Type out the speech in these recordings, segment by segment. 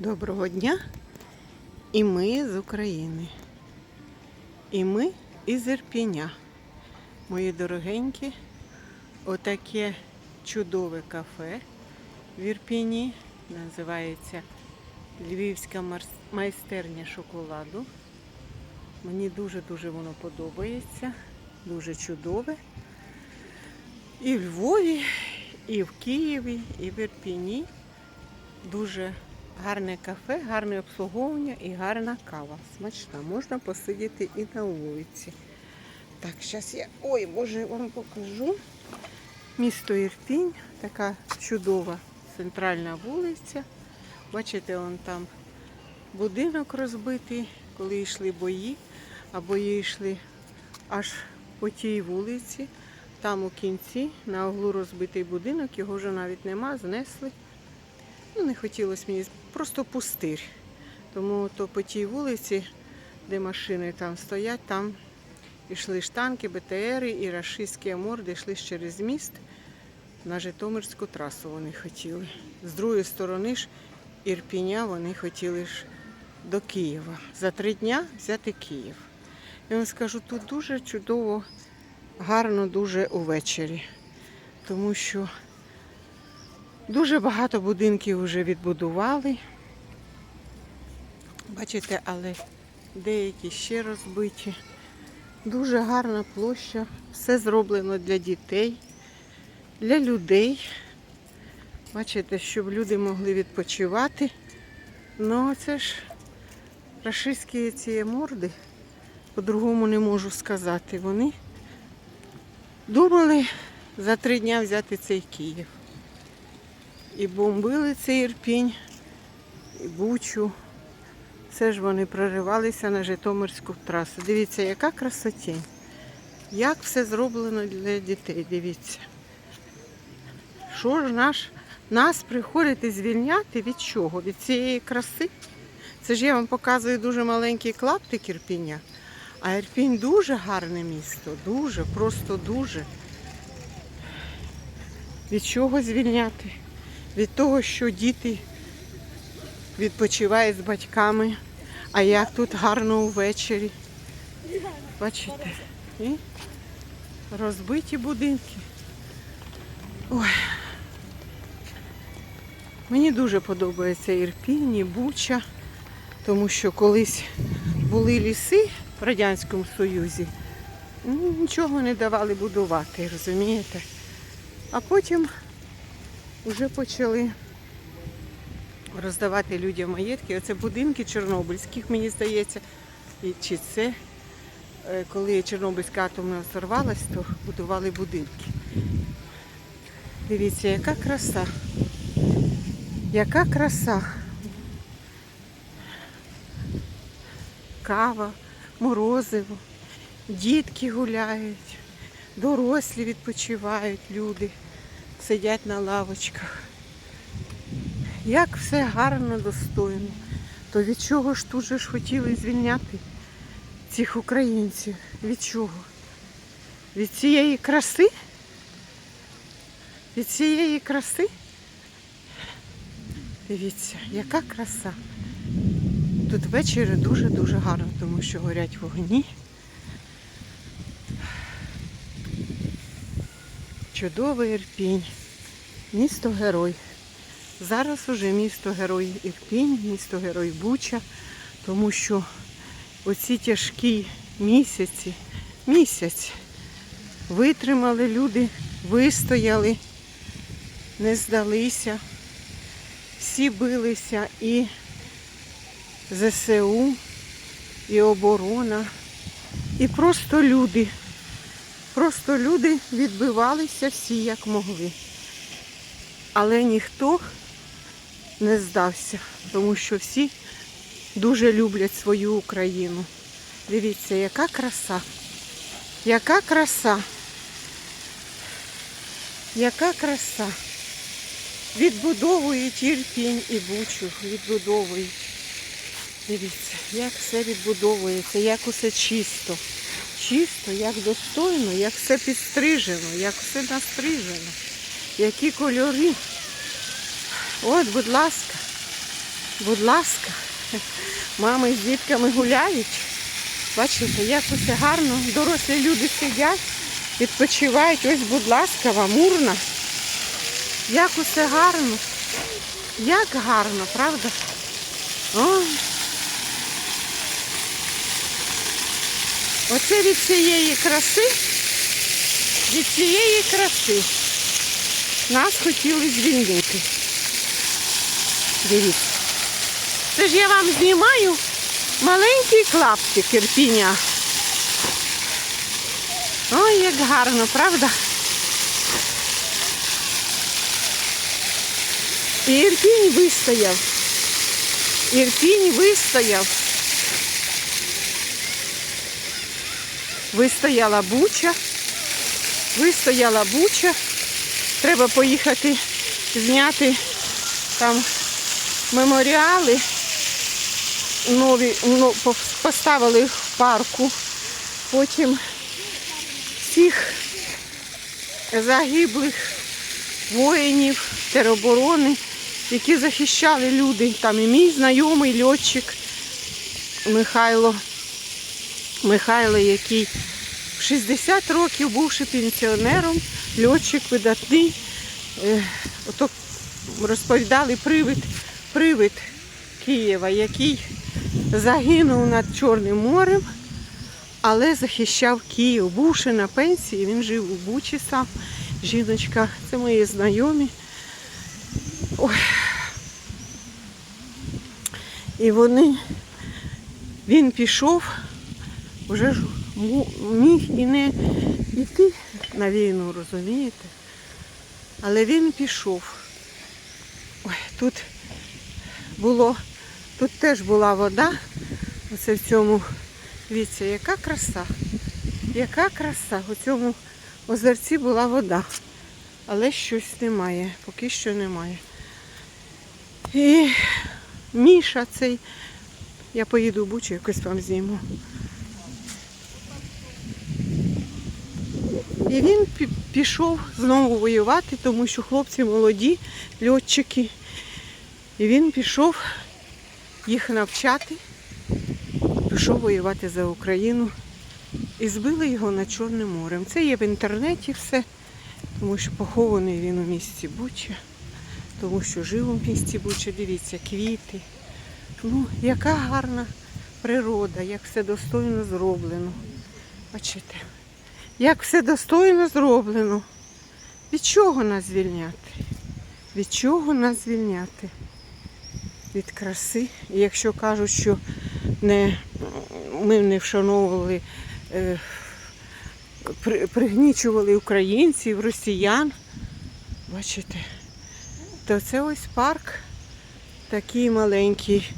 Доброго дня! І ми з України. І ми із Ірпіня. Мої дорогенькі, отаке чудове кафе в Ірпіні. Називається Львівська майстерня шоколаду. Мені дуже-дуже воно подобається. Дуже чудове. І в Львові, і в Києві, і в Ірпіні. Дуже гарне кафе, гарне обслуговування і гарна кава. Смачна. Можна посидіти і на вулиці. Так, зараз я. Ой, Боже, вам покажу. Місто Ірпінь, така чудова центральна вулиця. Бачите, он там будинок розбитий, коли йшли бої, а бої йшли аж по тій вулиці. Там у кінці на углу розбитий будинок, його вже навіть нема, знесли. Ну, не хотілося мені, просто пустир. Тому то по тій вулиці, де машини там стоять, там йшли штанки, БТРи і рашистські морди йшли через міст на Житомирську трасу вони хотіли. З другої сторони ж Ірпіня вони хотіли ж до Києва. За три дня взяти Київ. Я вам скажу, тут дуже чудово, гарно дуже увечері. Тому що Дуже багато будинків вже відбудували. Бачите, але деякі ще розбиті. Дуже гарна площа. Все зроблено для дітей, для людей. Бачите, щоб люди могли відпочивати. Ну, це ж рашистські ці морди, по-другому не можу сказати. Вони думали за три дня взяти цей Київ. І бомбили цей Ірпінь, і Бучу. Це ж вони проривалися на Житомирську трасу. Дивіться, яка красотень. Як все зроблено для дітей, дивіться. Що ж наш, нас приходите звільняти від чого? Від цієї краси? Це ж я вам показую дуже маленький клаптик Ірпіня. А Ірпінь дуже гарне місто, дуже, просто дуже. Від чого звільняти? Від того, що діти відпочивають з батьками, а як тут гарно увечері. Бачите? І розбиті будинки. Ой. Мені дуже подобається Ірпінь, Буча, тому що колись були ліси в Радянському Союзі, ну, нічого не давали будувати, розумієте? А потім вже почали роздавати людям маєтки. Оце будинки чорнобильських, мені здається. І чи це, е, коли Чорнобильська атомна сорвалась, то будували будинки. Дивіться, яка краса. Яка краса. Кава, морозиво, дітки гуляють, дорослі відпочивають люди сидять на лавочках. Як все гарно, достойно. То від чого ж тут же ж хотіли звільняти цих українців? Від чого? Від цієї краси? Від цієї краси? Дивіться, яка краса. Тут ввечері дуже-дуже гарно, тому що горять вогні. Чудовий Ірпінь, місто Герой. Зараз уже місто Герой Ірпінь, місто Герой Буча, тому що оці тяжкі місяці, місяць витримали люди, вистояли, не здалися, всі билися і ЗСУ, і оборона, і просто люди. Просто люди відбивалися всі як могли. Але ніхто не здався, тому що всі дуже люблять свою Україну. Дивіться, яка краса. Яка краса. Яка краса. Відбудовують Ірпінь і Бучу. Відбудовують. Дивіться, як все відбудовується, як усе чисто чисто, як достойно, як все підстрижено, як все настрижено, які кольори. От, будь ласка, Будь ласка, мами з дітками гуляють. Бачите, як усе гарно, дорослі люди сидять, відпочивають. Ось, будь ласка, вам урна. Як усе гарно. Як гарно, правда? Ой. Оце від цієї краси, від цієї краси нас хотіли звільнити. Дивіться. Це ж я вам знімаю маленький клаптик Ірпіня. Ой, як гарно, правда? І Ірпінь вистояв. Ірпінь вистояв. Вистояла буча. Вистояла буча. Треба поїхати зняти там меморіали. Нові ну, поставили в парку. Потім всіх загиблих воїнів тероборони, які захищали люди. Там і мій знайомий льотчик Михайло, Михайло, який 60 років бувши пенсіонером, льотчик видатний. Е, Ото розповідали привид, привид Києва, який загинув над Чорним морем, але захищав Київ. Бувши на пенсії, він жив у Бучі сам. Жіночка, це мої знайомі. Ой. І вони, він пішов, вже ж міг і не йти на війну, розумієте? Але він пішов. Ой, тут було, тут теж була вода. Оце в цьому, дивіться, яка краса. Яка краса. У цьому озерці була вода. Але щось немає, поки що немає. І Міша цей, я поїду в Бучу, якось вам зніму. І він пішов знову воювати, тому що хлопці молоді, льотчики. І він пішов їх навчати, пішов воювати за Україну. І збили його над Чорним морем. Це є в інтернеті все, тому що похований він у місті Буча, тому що жив у місті Буча, дивіться, квіти. Ну, яка гарна природа, як все достойно зроблено. Бачите, як все достойно зроблено. Від чого нас звільняти? Від чого нас звільняти? Від краси. І якщо кажуть, що не, ми не вшановували е, при- пригнічували українців, росіян. Бачите, то це ось парк такий маленький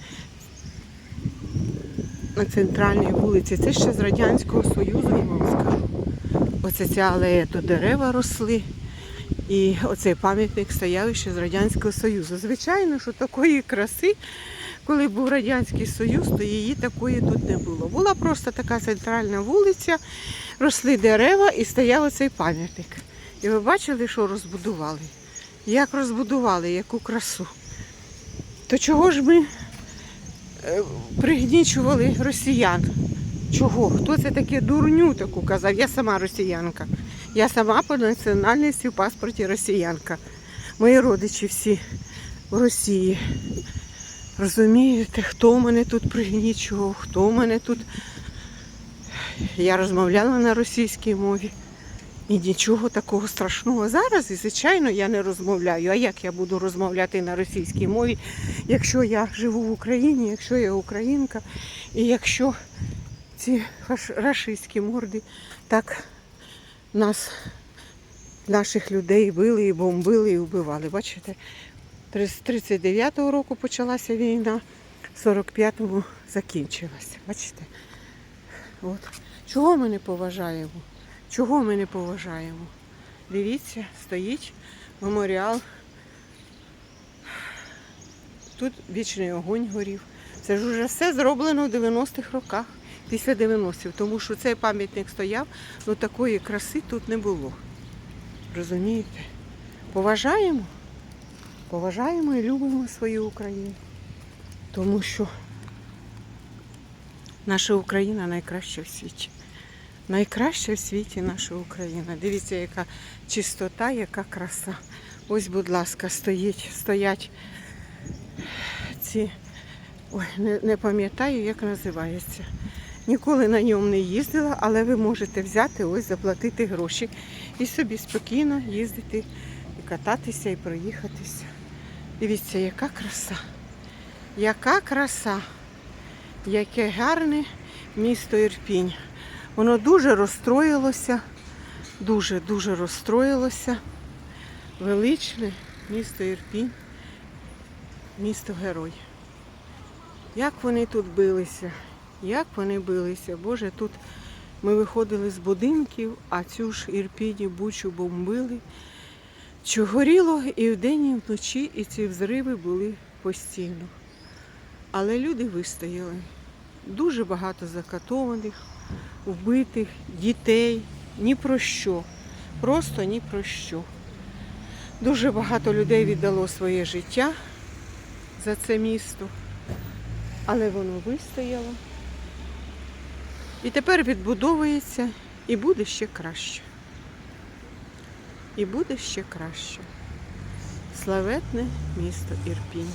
на центральній вулиці. Це ще з Радянського Союзу, я вам скажу. Оце ця алея, тут дерева росли. І оцей пам'ятник стояв ще з Радянського Союзу. Звичайно, що такої краси, коли був Радянський Союз, то її такої тут не було. Була просто така центральна вулиця, росли дерева і стояв оцей пам'ятник. І ви бачили, що розбудували? Як розбудували, яку красу. То чого ж ми е, пригнічували росіян? Чого? Хто це таке дурню таку казав? Я сама росіянка. Я сама по національності в паспорті росіянка. Мої родичі всі в Росії. Розумієте, хто мене тут пригнічував, хто мене тут. Я розмовляла на російській мові. І нічого такого страшного зараз, і звичайно, я не розмовляю. А як я буду розмовляти на російській мові, якщо я живу в Україні, якщо я українка, і якщо ці рашистські морди так нас, наших людей били і бомбили і вбивали. Бачите, з 39-го року почалася війна, в 45-му закінчилася. Бачите? От. Чого ми не поважаємо? Чого ми не поважаємо? Дивіться, стоїть меморіал. Тут вічний огонь горів. Це ж вже все зроблено в 90-х роках, після 90-х, тому що цей пам'ятник стояв, ну такої краси тут не було. Розумієте? Поважаємо, поважаємо і любимо свою Україну. Тому що наша Україна найкраща в світі. Найкраща в світі наша Україна. Дивіться, яка чистота, яка краса. Ось, будь ласка, стоїть, стоять ці. Ой, не, не пам'ятаю, як називається. Ніколи на ньому не їздила, але ви можете взяти, ось заплатити гроші і собі спокійно їздити, і кататися, і проїхатися. Дивіться, яка краса. Яка краса. Яке гарне місто Ірпінь. Воно дуже розстроїлося, дуже-дуже розстроїлося. Величне місто Ірпінь, місто Герой. Як вони тут билися, як вони билися. Боже, тут ми виходили з будинків, а цю ж Ірпіні Бучу бомбили. Що горіло і вдень, і вночі, і ці взриви були постійно. Але люди вистояли. Дуже багато закатованих, вбитих, дітей, ні про що. Просто ні про що. Дуже багато людей віддало своє життя за це місто, але воно вистояло. І тепер відбудовується і буде ще краще. І буде ще краще. Славетне місто Ірпінь,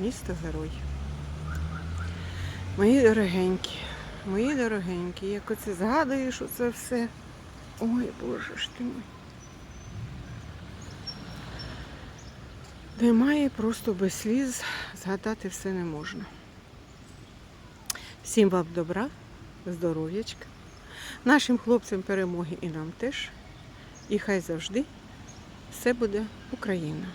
місто Герой. Мої дорогенькі, мої дорогенькі, як оце згадуєш оце все. Ой, Боже ж ти мій. Немає просто без сліз, згадати все не можна. Всім вам добра, здоров'ячка, нашим хлопцям перемоги і нам теж. І хай завжди все буде Україна.